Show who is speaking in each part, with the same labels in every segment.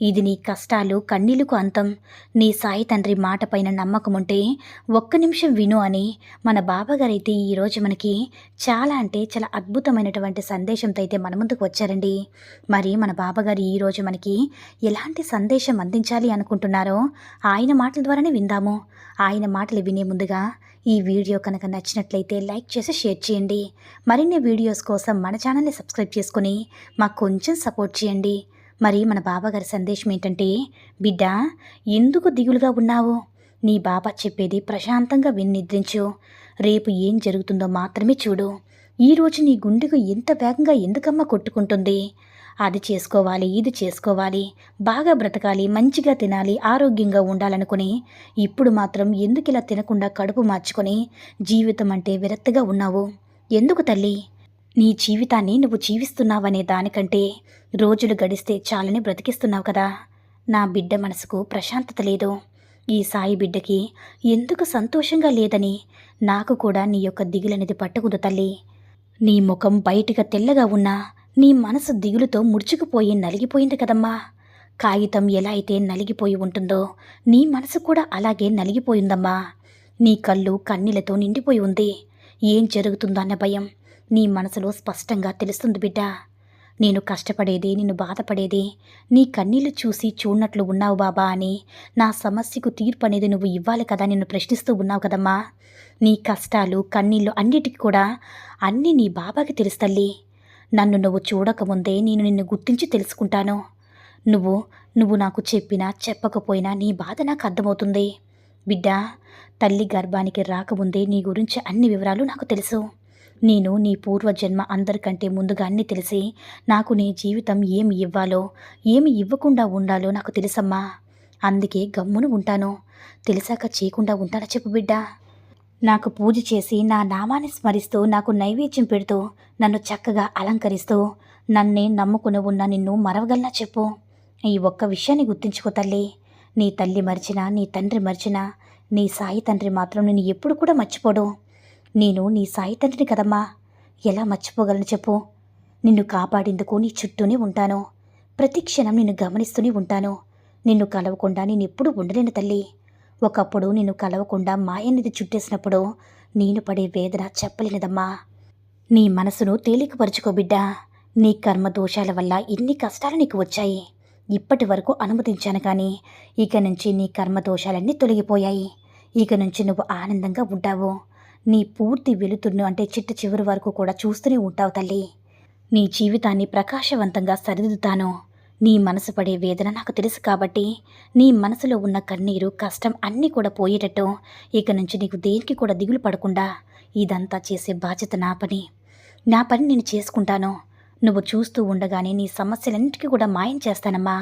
Speaker 1: ఇది నీ కష్టాలు కన్నీళ్ళకు అంతం. నీ సాయి తండ్రి మాట పైన నమ్మకం ఉంటే ఒక్క నిమిషం విను అని మన బాబాగారైతే ఈరోజు మనకి చాలా అంటే చాలా అద్భుతమైనటువంటి సందేశంతో అయితే మన ముందుకు వచ్చారండి. మరి మన బాబాగారు ఈరోజు మనకి ఎలాంటి సందేశం అందించాలి అనుకుంటున్నారో ఆయన మాటల ద్వారానే విందాము. ఆయన మాటలు వినే ముందుగా ఈ వీడియో కనుక నచ్చినట్లయితే లైక్ చేసి షేర్ చేయండి. మరిన్ని వీడియోస్ కోసం మన ఛానల్ని సబ్స్క్రైబ్ చేసుకుని మాకు కొంచెం సపోర్ట్ చేయండి. మరి మన బాబాగారి సందేశం ఏంటంటే బిడ్డ ఎందుకు దిగులుగా ఉన్నావు? నీ బాబా చెప్పేది ప్రశాంతంగా విని నిద్రించు. రేపు ఏం జరుగుతుందో మాత్రమే చూడు. ఈరోజు నీ గుండెకు ఎంత వేగంగా ఎందుకమ్మా కొట్టుకుంటుంది? అది చేసుకోవాలి ఇది చేసుకోవాలి. బాగా బ్రతకాలి మంచిగా తినాలి ఆరోగ్యంగా ఉండాలనుకుని ఇప్పుడు మాత్రం ఎందుకు ఇలా తినకుండా కడుపు మార్చుకొని జీవితం అంటే విరక్తిగా ఉన్నావు? ఎందుకు తల్లి? నీ జీవితాన్ని నువ్వు జీవిస్తున్నావనే దానికంటే రోజులు గడిస్తే చాలని బ్రతికిస్తున్నావు కదా. నా బిడ్డ మనసుకు ప్రశాంతత లేదు. ఈ సాయి బిడ్డకి ఎందుకు సంతోషంగా లేదని నాకు కూడా నీ యొక్క దిగులనేది పట్టుకుంది తల్లి. నీ ముఖం బయటగా తెల్లగా ఉన్నా నీ మనసు దిగులుతో ముడుచుకుపోయి నలిగిపోయింది కదమ్మా. కాగితం ఎలా అయితే నలిగిపోయి ఉంటుందో నీ మనసు కూడా అలాగే నలిగిపోయిందమ్మా. నీ కళ్ళు కన్నీలతో నిండిపోయి ఉంది. ఏం జరుగుతుందన్న భయం నీ మనసులో స్పష్టంగా తెలుస్తుంది బిడ్డ. నేను కష్టపడేది నిన్ను బాధపడేది నీ కన్నీళ్ళు చూసి చూడనట్లు ఉన్నావు బాబా అని. నా సమస్యకు తీర్పు అనేది నువ్వు ఇవ్వాలి కదా నిన్ను ప్రశ్నిస్తూ ఉన్నావు కదమ్మా. నీ కష్టాలు కన్నీళ్ళు అన్నిటికీ కూడా అన్నీ నీ బాబాకి తెలుస్తల్లి నన్ను నువ్వు చూడకముందే నేను నిన్ను గుర్తించి తెలుసుకుంటాను. నువ్వు నువ్వు నాకు చెప్పినా చెప్పకపోయినా నీ బాధ నాకు అర్థమవుతుంది. బిడ్డ తల్లి గర్భానికి రాకముందే నీ గురించి అన్ని వివరాలు నాకు తెలుసు. నేను నీ పూర్వజన్మ అందరికంటే ముందుగా అన్ని తెలిసి నాకు నీ జీవితం ఏమి ఇవ్వాలో ఏమి ఇవ్వకుండా ఉండాలో నాకు తెలుసమ్మా. అందుకే గమ్మును ఉంటాను. తెలిసాక చేయకుండా ఉంటానా చెప్పు బిడ్డ. నాకు పూజ చేసి నా నామాన్ని స్మరిస్తూ నాకు నైవేద్యం పెడుతూ నన్ను చక్కగా అలంకరిస్తూ నన్నే నమ్ముకుని ఉన్న నిన్ను మరవగలనా చెప్పు. ఈ ఒక్క విషయాన్ని గుర్తుంచుకో తల్లి. నీ తల్లి మరిచినా నీ తండ్రి మరిచినా నీ సాయి తండ్రి మాత్రం నేను ఎప్పుడు కూడా మర్చిపోడు. నేను నీ సాయి తండ్రిని కదమ్మా. ఎలా మర్చిపోగలను చెప్పు. నిన్ను కాపాడేందుకు నీ చుట్టూనే ఉంటాను. ప్రతి క్షణం నిన్ను గమనిస్తూనే ఉంటాను. నిన్ను కలవకుండా నేను ఎప్పుడూ ఉండలేను తల్లి. ఒకప్పుడు నిన్ను కలవకుండా మాయనిది చుట్టేసినప్పుడు నేను పడే వేదన చెప్పలేనిదమ్మా. నీ మనసును తేలికపరుచుకో బిడ్డా. నీ కర్మ దోషాల వల్ల ఎన్ని కష్టాలు నీకు వచ్చాయి. ఇప్పటి వరకు అనుమతించాను కానీ ఇక నుంచి నీ కర్మ దోషాలన్నీ తొలగిపోయాయి. ఇక నుంచి నువ్వు ఆనందంగా ఉంటావు. నీ పూర్తి వెలుతురును అంటే చిట్ట చివరి వరకు కూడా చూస్తూనే ఉంటావు తల్లి. నీ జీవితాన్ని ప్రకాశవంతంగా సరిదిద్దుతాను. నీ మనసు పడే వేదన నాకు తెలుసు కాబట్టి నీ మనసులో ఉన్న కన్నీరు కష్టం అన్నీ కూడా పోయేటట్టు. ఇక నుంచి నీకు దేనికి కూడా దిగులు పడకుండా ఇదంతా చేసే బాధ్యత నా పని. నా పని నేను చేసుకుంటాను. నువ్వు చూస్తూ ఉండగానే నీ సమస్యలన్నిటికీ కూడా మాయం చేస్తానమ్మా.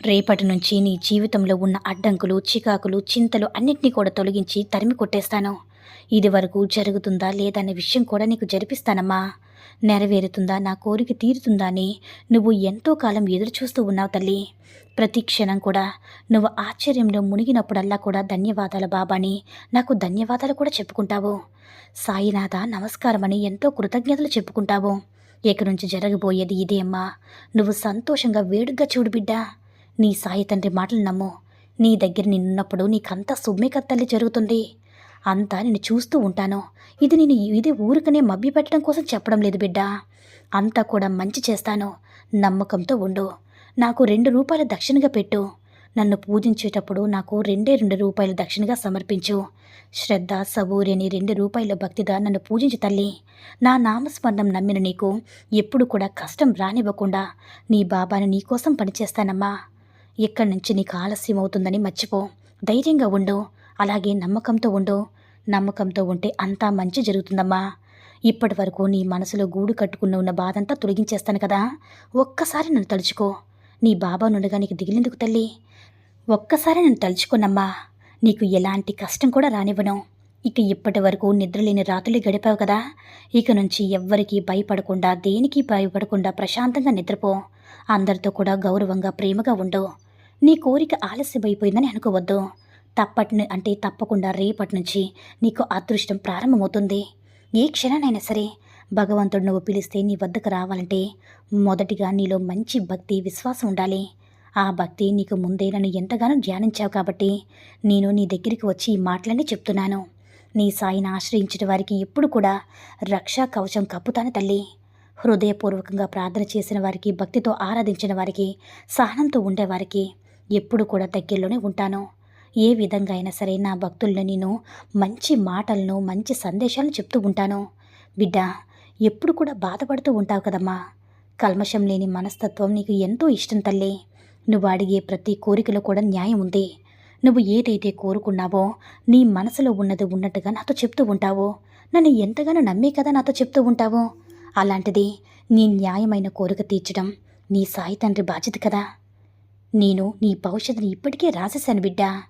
Speaker 1: రేపటి నుంచి నీ జీవితంలో ఉన్న అడ్డంకులు చికాకులు చింతలు అన్నిటినీ కూడా తొలగించి తరిమి కొట్టేస్తాను. ఇది వరకు జరుగుతుందా లేదనే విషయం కూడా నీకు జరిపిస్తానమ్మా. నెరవేరుతుందా నా కోరిక తీరుతుందా అని నువ్వు ఎంతో కాలం ఎదురు చూస్తూ ఉన్నావు తల్లి. ప్రతి క్షణం కూడా నువ్వు ఆశ్చర్యంలో మునిగినప్పుడల్లా కూడా ధన్యవాదాలు బాబాని నాకు ధన్యవాదాలు కూడా చెప్పుకుంటావు. సాయినాథ నమస్కారమని ఎంతో కృతజ్ఞతలు చెప్పుకుంటావు. ఇక నుంచి జరగబోయేది ఇదే అమ్మా. నువ్వు సంతోషంగా వేడుగ్గా చూడు బిడ్డా. నీ సాయి తండ్రి మాటలు నమ్ము. నీ దగ్గర నిన్నున్నప్పుడు నీకంతా సుమ్మే కత్తల్లి జరుగుతుంది. అంతా నేను చూస్తూ ఉంటాను. ఇది నేను ఇది ఊరికనే మభ్యపెట్టడం కోసం చెప్పడం లేదు బిడ్డ. అంతా కూడా మంచి చేస్తాను. నమ్మకంతో ఉండు. నాకు రెండు రూపాయల దక్షిణగా పెట్టు. నన్ను పూజించేటప్పుడు నాకు రెండే రెండు రూపాయలు దక్షిణగా సమర్పించు. శ్రద్ధ సబూరిని రెండు రూపాయల భక్తిగా నన్ను పూజించు తల్లి. నా నామస్మరణం నమ్మిన నీకు ఎప్పుడు కూడా కష్టం రానివ్వకుండా నీ బాబాని నీకోసం పనిచేస్తానమ్మా. ఇక్కడి నుంచి నీకు ఆలస్యం అవుతుందని మర్చిపో. ధైర్యంగా ఉండు. అలాగే నమ్మకంతో ఉండు. నమ్మకంతో ఉంటే అంతా మంచి జరుగుతుందమ్మా. ఇప్పటి వరకు నీ మనసులో గూడు కట్టుకున్న ఉన్న బాధంతా తొలగించేస్తాను కదా. ఒక్కసారి నన్ను తలుచుకో. నీ బాబా నుండగా నీకు దిగిలేందుకు తల్లి. ఒక్కసారి నన్ను తలుచుకోనమ్మా. నీకు ఎలాంటి కష్టం కూడా రానివ్వను. ఇక ఇప్పటి వరకు నిద్రలేని రాత్రులు గడిపావు కదా. ఇక నుంచి ఎవ్వరికీ భయపడకుండా దేనికి భయపడకుండా ప్రశాంతంగా నిద్రపో. అందరితో కూడా గౌరవంగా ప్రేమగా ఉండు. నీ కోరిక ఆలస్యమైపోయిందని అనుకోవద్దు. తప్పటి అంటే తప్పకుండా రేపటి నుంచి నీకు అదృష్టం ప్రారంభమవుతుంది. ఏ క్షణానైనా సరే భగవంతుడు నువ్వు పిలిస్తే నీ వద్దకు రావాలంటే మొదటిగా నీలో మంచి భక్తి విశ్వాసం ఉండాలి. ఆ భక్తి నీకు ముందే నన్ను ఎంతగానో ధ్యానించావు కాబట్టి నేను నీ దగ్గరికి వచ్చి ఈ మాటలన్నీ చెప్తున్నాను. నీ సాయిని ఆశ్రయించిన వారికి ఎప్పుడు కూడా రక్షా కవచం కప్పుతాను తల్లి. హృదయపూర్వకంగా ప్రార్థన చేసిన వారికి భక్తితో ఆరాధించిన వారికి సహనంతో ఉండేవారికి ఎప్పుడు కూడా దగ్గరలోనే ఉంటాను. ఏ విధంగా అయినా సరే నా భక్తులను నేను మంచి మాటలను మంచి సందేశాలను చెప్తూ ఉంటాను. బిడ్డ ఎప్పుడు కూడా బాధపడుతూ ఉంటావు కదమ్మా. కల్మషం లేని మనస్తత్వం నీకు ఎంతో ఇష్టం తల్లి. నువ్వు అడిగే ప్రతి కోరికలో కూడా న్యాయం ఉంది. నువ్వు ఏదైతే కోరుకున్నావో నీ మనసులో ఉన్నది ఉన్నట్టుగా నాతో చెప్తూ ఉంటావో. నన్ను ఎంతగానో నమ్మే కదా నాతో చెప్తూ ఉంటావో. అలాంటిది నీ న్యాయమైన కోరిక తీర్చడం నీ సాయి తండ్రి బాధ్యత కదా. నేను నీ భవిష్యత్తుని ఇప్పటికే రాసేశాను బిడ్డా.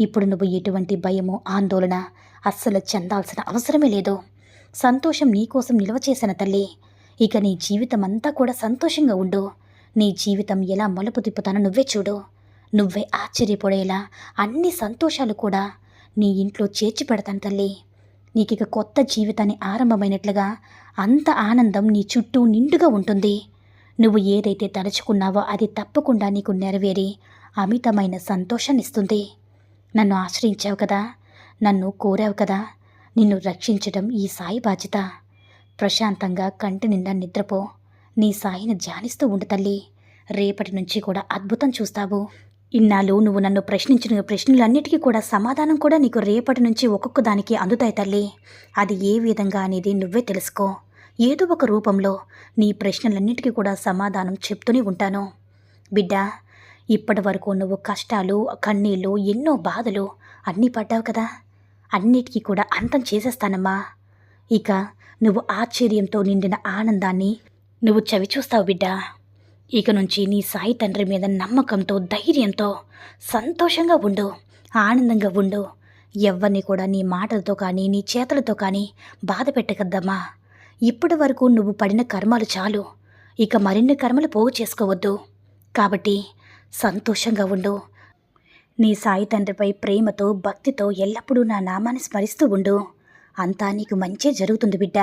Speaker 1: ఇప్పుడు నువ్వు ఎటువంటి భయము ఆందోళన అస్సలు చెందాల్సిన అవసరమే లేదు. సంతోషం నీకోసం నిల్వ చేసిన తల్లి. ఇక నీ జీవితం అంతా కూడా సంతోషంగా ఉండు. నీ జీవితం ఎలా మలుపు తిప్పుతానో నువ్వే చూడు. నువ్వే ఆశ్చర్యపడేలా అన్ని సంతోషాలు కూడా నీ ఇంట్లో చేర్చి పెడతాను తల్లి. ఇక కొత్త జీవితాన్ని ఆరంభమైనట్లుగా అంత ఆనందం నీ చుట్టూ నిండుగా ఉంటుంది. నువ్వు ఏదైతే తలుచుకున్నావో అది తప్పకుండా నీకు నెరవేరి అమితమైన సంతోషాన్నిస్తుంది. నన్ను ఆశ్రయించావు కదా నన్ను కోరావు కదా నిన్ను రక్షించడం ఈ సాయి బాధ్యత. ప్రశాంతంగా కంటి నిండా నిద్రపో నీ సాయిని ధ్యానిస్తూ ఉండు తల్లి. రేపటి నుంచి కూడా అద్భుతం చూస్తావు. ఇన్నాళ్ళు నువ్వు నన్ను ప్రశ్నించిన ప్రశ్నలన్నిటికీ కూడా సమాధానం కూడా నీకు రేపటి నుంచి ఒక్కొక్క దానికి అందుతాయి తల్లి. అది ఏ విధంగా అనేది నువ్వే తెలుసుకో. ఏదో ఒక రూపంలో నీ ప్రశ్నలన్నిటికీ కూడా సమాధానం చెప్తూనే ఉంటాను. బిడ్డ ఇప్పటి వరకు నువ్వు కష్టాలు కన్నీళ్ళు ఎన్నో బాధలు అన్నీ పడ్డావు కదా. అన్నిటికీ కూడా అంతం చేసేస్తానమ్మా. ఇక నువ్వు ఆశ్చర్యంతో నిండిన ఆనందాన్ని నువ్వు చవి చూస్తావు బిడ్డ. ఇక నుంచి నీ సాయి తండ్రి మీద నమ్మకంతో ధైర్యంతో సంతోషంగా ఉండు ఆనందంగా ఉండు. ఎవరిని కూడా నీ మాటలతో కానీ నీ చేతలతో కానీ బాధ పెట్టకద్దమ్మా. ఇప్పటి వరకు నువ్వు పడిన కర్మలు చాలు. ఇక మరిన్ని కర్మలు పోగు చేసుకోవద్దు. కాబట్టి సంతోషంగా ఉండు. నీ సాయి తండ్రిపై ప్రేమతో భక్తితో ఎల్లప్పుడూ నా నామాన్ని స్మరిస్తూ ఉండు. అంతా నీకు మంచే జరుగుతుంది బిడ్డ.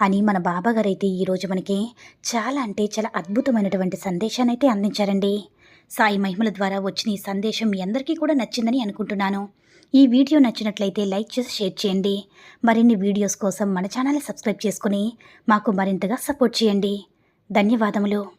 Speaker 1: అని మన బాబాగారైతే ఈరోజు మనకి చాలా అంటే చాలా అద్భుతమైనటువంటి సందేశాన్ని అయితే అందించారండి. సాయి మహిమల ద్వారా వచ్చిన ఈ సందేశం మీ అందరికీ కూడా నచ్చిందని అనుకుంటున్నాను. ఈ వీడియో నచ్చినట్లయితే లైక్ చేసి షేర్ చేయండి. మరిన్ని వీడియోస్ కోసం మన ఛానల్ సబ్స్క్రైబ్ చేసుకుని మాకు మరింతగా సపోర్ట్ చేయండి. ధన్యవాదములు.